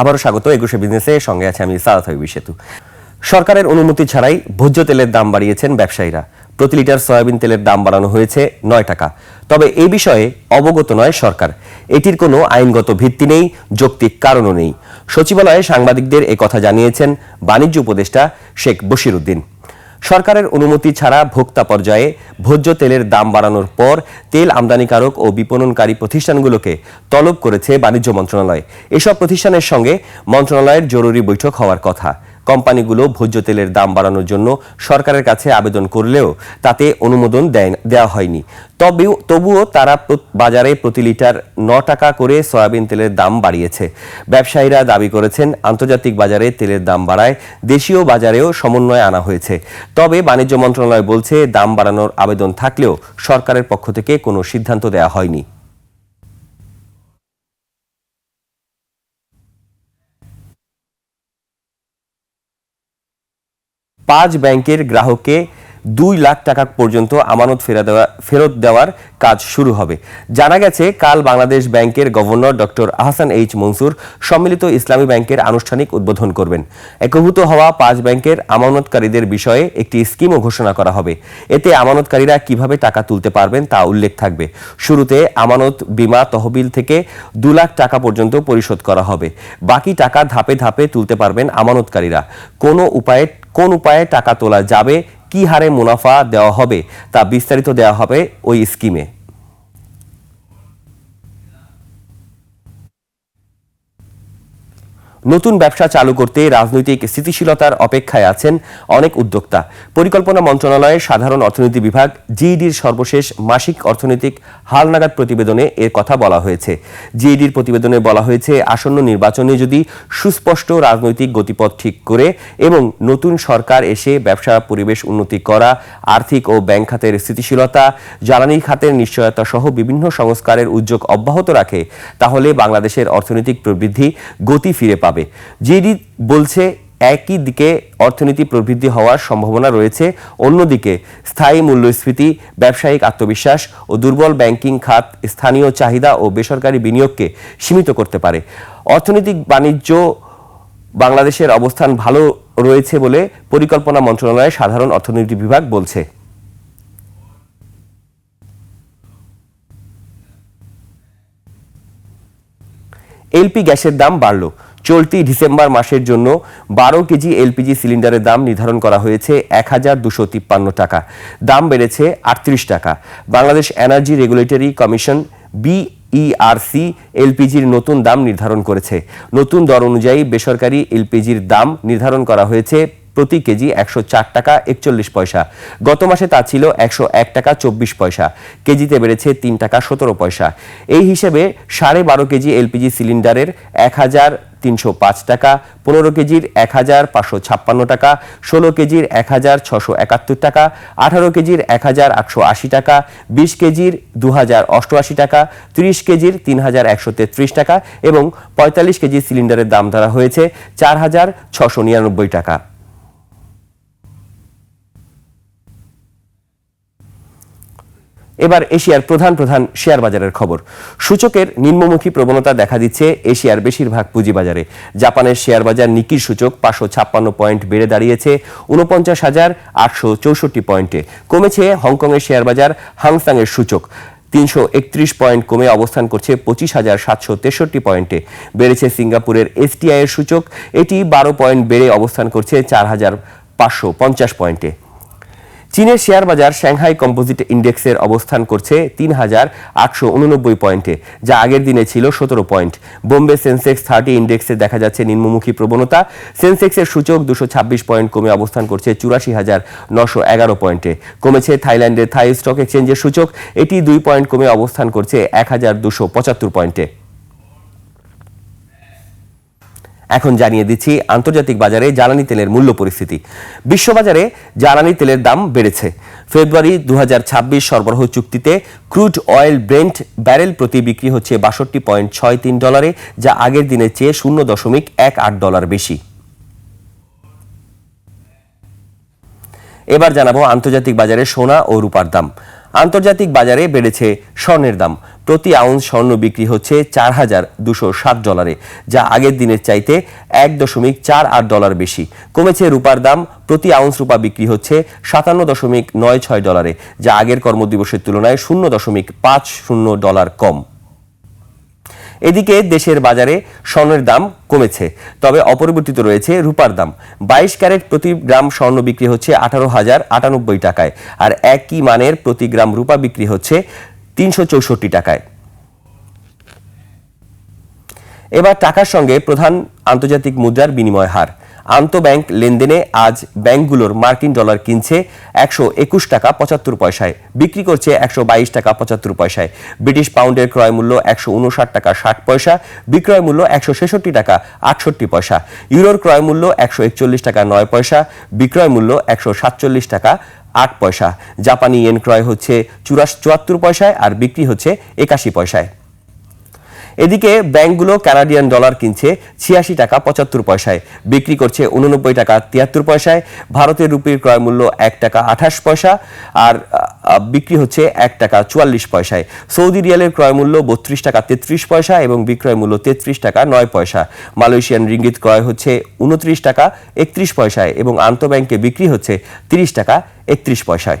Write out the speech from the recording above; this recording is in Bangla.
আবারও স্বাগত একুশে বিজনেসে সঙ্গে আছে আমি সাদাত হাবিবি সেতু সরকারের অনুমতি ছাড়াই ভোজ্য তেলের দাম বাড়িয়েছেন ব্যবসায়ীরা। প্রতি লিটার সয়াবিন তেলের দাম বাড়ানো হয়েছে নয় টাকা। তবে এই বিষয়ে অবগত নয় সরকার। এটির কোনো আইনগত ভিত্তি নেই, যৌক্তিক কারণও নেই। সচিবালয়ে সাংবাদিকদের কথা জানিয়েছেন বাণিজ্য উপদেষ্টা শেখ বশিরউদ্দিন সরকারের অনুমতি ছাড়া ভোক্তা পর্যায়ে ভোজ্য তেলের দাম বাড়ানোর পর তেল আমদানিকারক ও বিপণনকারী প্রতিষ্ঠানগুলোকে তলব করেছে বাণিজ্য মন্ত্রণালয়। এসব প্রতিষ্ঠানের সঙ্গে মন্ত্রণালয়ের জরুরি বৈঠক হওয়ার কথা। কোম্পানিগুলো ভোজ্য তেলের দাম বাড়ানোর জন্য সরকারের কাছে আবেদন করলেও তাতে অনুমোদন দেওয়া হয়নি। তবেও তবুও তারা বাজারে প্রতি লিটার ন টাকা করে সয়াবিন তেলের দাম বাড়িয়েছে। ব্যবসায়ীরা দাবি করেছেন, আন্তর্জাতিক বাজারে তেলের দাম বাড়ায় দেশীয় বাজারেও সমন্বয় আনা হয়েছে। তবে বাণিজ্য মন্ত্রণালয় বলছে, দাম বাড়ানোর আবেদন থাকলেও সরকারের পক্ষ থেকে কোনো সিদ্ধান্ত দেওয়া হয়নি। পাঁচ ব্যাংকের গ্রাহককে দুই লাখ টাকা পর্যন্ত আমানত ফেরা দেওয়া ফেরত দেওয়ার কাজ শুরু হবে। জানা গেছে, কাল বাংলাদেশ ব্যাংকের governor doctor Ahsan H Mansur Sammilito Islami ব্যাংকের আনুষ্ঠানিক উদ্বোধন করবেন। একভূত হওয়া পাঁচ ব্যাংকের আমানতকারীদের বিষয়ে একটি স্কিমও ঘোষণা করা হবে। এতে আমানতকারীরা কীভাবে টাকা তুলতে পারবেন তা উল্লেখ থাকবে। শুরুতে আমানত বিমা তহবিল থেকে দু লাখ টাকা পর্যন্ত পরিশোধ করা হবে। বাকি টাকা ধাপে ধাপে তুলতে পারবেন আমানতকারীরা। কোনো উপায়ে কোন উপায়ে টাকা তোলা যাবে কি হারে মুনাফা দেওয়া হবে তা বিস্তারিত দেওয়া হবে ওই স্কিমে। নতুন ব্যবসা চালু করতে রাজনৈতিক স্থিতিশীলতার অপেক্ষায় আছেন অনেক উদ্যোক্তা। পরিকল্পনা মন্ত্রণালয়ের সাধারণ অর্থনীতি বিভাগ জিইডির সর্বশেষ মাসিক অর্থনৈতিক হালনাগাদ প্রতিবেদনে এর কথা বলা হয়েছে। জিইডির প্রতিবেদনে বলা হয়েছে, আসন্ন নির্বাচনে যদি সুস্পষ্ট রাজনৈতিক গতিপথ ঠিক করে এবং নতুন সরকার এসে ব্যবসা পরিবেশ উন্নতি করা, আর্থিক ও ব্যাংক খাতের স্থিতিশীলতা, জ্বালানি খাতের নিশ্চয়তা সহ বিভিন্ন সংস্কারের উদ্যোগ অব্যাহত রাখে, তাহলে বাংলাদেশের অর্থনৈতিক প্রবৃদ্ধি গতি ফিরে পাবে। জিডি বলছে, একই দিকে অর্থনীতি প্রবৃদ্ধি হওয়ার সম্ভাবনা রয়েছে, অন্যদিকে স্থায়ী মূল্যস্ফীতি, ব্যবসায়িক আত্মবিশ্বাস ও দুর্বল ব্যাংকিং খাত স্থানীয় চাহিদা ও বেসরকারি বিনিয়োগকে সীমিত করতে পারে। অর্থনৈতিক বাণিজ্য বাংলাদেশের অবস্থান ভালো রয়েছে বলে পরিকল্পনা মন্ত্রণালয়ের সাধারণ অর্থনীতি বিভাগ বলছে। এলপি গ্যাসের দাম বাড়ল। চলতি ডিসেম্বর মাসের জন্য বারো কেজি এলপিজি সিলিন্ডারের দাম নির্ধারণ করা হয়েছে এক হাজার দুশো তিপ্পান্ন টাকা। দাম বেড়েছে আটত্রিশ টাকা। Bangladesh energy regulatory commission B E R C এলপিজির নতুন দাম নির্ধারণ করেছে। নতুন দর অনুযায়ী বেসরকারি এলপিজির দাম নির্ধারণ করা হয়েছে প্রতি কেজি একশো চার টাকা একচল্লিশ পয়সা। গত মাসে তা ছিল একশো এক টাকা চব্বিশ পয়সা। কেজিতে বেড়েছে তিন টাকা সতেরো পয়সা। এই হিসেবে সাড়ে বারো কেজি এলপিজি সিলিন্ডারের এক হাজার তিনশো পাঁচ টাকা, পনেরো কেজির এক হাজার পাঁচশো ছাপ্পান্ন টাকা, ষোলো কেজির এক হাজার ছশো একাত্তর টাকা, আঠারো কেজির এক হাজার আটশো আশি টাকা, বিশ কেজির দু হাজার অষ্টআশি টাকা, ত্রিশ কেজির তিন হাজার একশো তেত্রিশ টাকা এবং পঁয়তাল্লিশ কেজি সিলিন্ডারের দাম ধরা হয়েছে চার হাজার ছশো নিরানব্বই টাকা। এবার এশিয়ার প্রধান প্রধান শেয়ার বাজারের খবর। সূচকের নিম্নমুখী প্রবণতা দেখা দিচ্ছে এশিয়ার বেশিরভাগ পুঁজিবাজারে। জাপানের শেয়ার বাজার নিকির সূচক পাঁচশো ছাপ্পান্ন পয়েন্ট বেড়ে দাঁড়িয়েছে উনপঞ্চাশ হাজার আটশো চৌষট্টি পয়েন্টে। কমেছে হংকংয়ের শেয়ার বাজার হাংসাংয়ের সূচক। তিনশো একত্রিশ পয়েন্ট কমে অবস্থান করছে পঁচিশ হাজার সাতশো তেষট্টি পয়েন্টে। বেড়েছে সিঙ্গাপুরের এসটিআই এর সূচক, এটি বারো পয়েন্ট বেড়ে অবস্থান করছে চার হাজার পাঁচশো পঞ্চাশ পয়েন্টে। চীনের শেয়ার বাজার সাংহাই কম্পোজিট ইন্ডেক্সের অবস্থান করছে তিন হাজার আটশো উননব্বই পয়েন্টে, যা আগের দিনে ছিল সতেরো পয়েন্ট। বোম্বে সেন্সেক্স থার্টি ইন্ডেক্সে দেখা যাচ্ছে নিম্নমুখী প্রবণতা। সেন্সেক্সের সূচক দুশো ছাব্বিশ পয়েন্ট কমে অবস্থান করছে চুরাশি হাজার নশো এগারো পয়েন্টে। কমেছে থাইল্যান্ডের থাই স্টক এক্সচেঞ্জের সূচক, এটি দুই পয়েন্ট কমে অবস্থান করছে এক হাজার দুশো পঁচাত্তর পয়েন্টে। এখন জানিয়ে দিচ্ছি, আন্তর্জাতিক বাজারে জ্বালানি তেলের মূল্য পরিস্থিতি। বিশ্ববাজারে জ্বালানি তেলের দাম বেড়েছে। ফেব্রুয়ারি দু হাজার ছাব্বিশ সরবরাহ চুক্তিতে ক্রুড অয়েল ব্রেন্ট ব্যারেল প্রতি বিক্রি হচ্ছে বাষট্টি পয়েন্ট ছয় তিন ডলারে, যা আগের দিনের চেয়ে শূন্য দশমিক এক আট ডলার বেশি। এবার জানাব আন্তর্জাতিক বাজারে সোনা ও রূপার দাম। আন্তর্জাতিক বাজারে বেড়েছে স্বর্ণের দাম। প্রতি আউন্স স্বর্ণ বিক্রি হচ্ছে চার হাজার দুশো সাত ডলারে, যা আগের দিনের চাইতে এক দশমিক চার আট ডলার বেশি। কমেছে রূপার দাম, প্রতি আউন্স রূপা বিক্রি হচ্ছে সাতান্ন দশমিক নয় ছয় ডলারে, যা আগের কর্মদিবসের তুলনায় শূন্য দশমিক পাঁচ শূন্য ডলার কম। এদিকে দেশের বাজারে স্বর্ণের দাম কমেছে, তবে অপরিবর্তিত রয়েছে রূপার দাম। বাইশ ক্যারেট প্রতি গ্রাম স্বর্ণ বিক্রি হচ্ছে আঠারো হাজার আটানব্বই টাকায়, আর একই মানের প্রতি গ্রাম রূপা বিক্রি হচ্ছে তিনশো চৌষট্টি টাকায়। এবার টাকার সঙ্গে প্রধান আন্তর্জাতিক মুদ্রার বিনিময় হার। আন্তঃব্যাংক লেনদেনে আজ ব্যাংকগুলোর মার্কিন ডলার কিনছে একশো একুশ টাকা পঁচাত্তর পয়সায়, বিক্রি করছে একশো বাইশ টাকা পঁচাত্তর পয়সায়। ব্রিটিশ পাউন্ডের ক্রয় মূল্য একশো উনষাট টাকা ষাট পয়সা, বিক্রয় মূল্য একশো ছেষট্টি টাকা আটষট্টি পয়সা। ইউরোর ক্রয় মূল্য একশো একচল্লিশ টাকা নয় পয়সা, বিক্রয় মূল্য একশো সাতচল্লিশ টাকা আট পয়সা। জাপানি ইয়েন ক্রয় হচ্ছে চুরাশ চুয়াত্তর পয়সায় আর বিক্রি হচ্ছে একাশি পয়সায়। এদিকে ব্যাংকগুলো কানাডিয়ান ডলার কিনছে ছিয়াশি টাকা পঁচাত্তর পয়সায়, বিক্রি করছে উননব্বই টাকা তিয়াত্তর পয়সায়, ভারতের রুপির ক্রয় মূল্য এক টাকা আঠাশ পয়সা আর বিক্রি হচ্ছে এক টাকা চুয়াল্লিশ পয়সায়। সৌদি রিয়ালের ক্রয় মূল্য বত্রিশ টাকা তেত্রিশ পয়সা এবং বিক্রয় মূল্য তেত্রিশ টাকা নয় পয়সা। মালয়েশিয়ান রিঙ্গিত ক্রয় হচ্ছে উনত্রিশ টাকা একত্রিশ পয়সায় এবং আন্তঃব্যাংকে বিক্রি হচ্ছে তিরিশ টাকা একত্রিশ পয়সায়।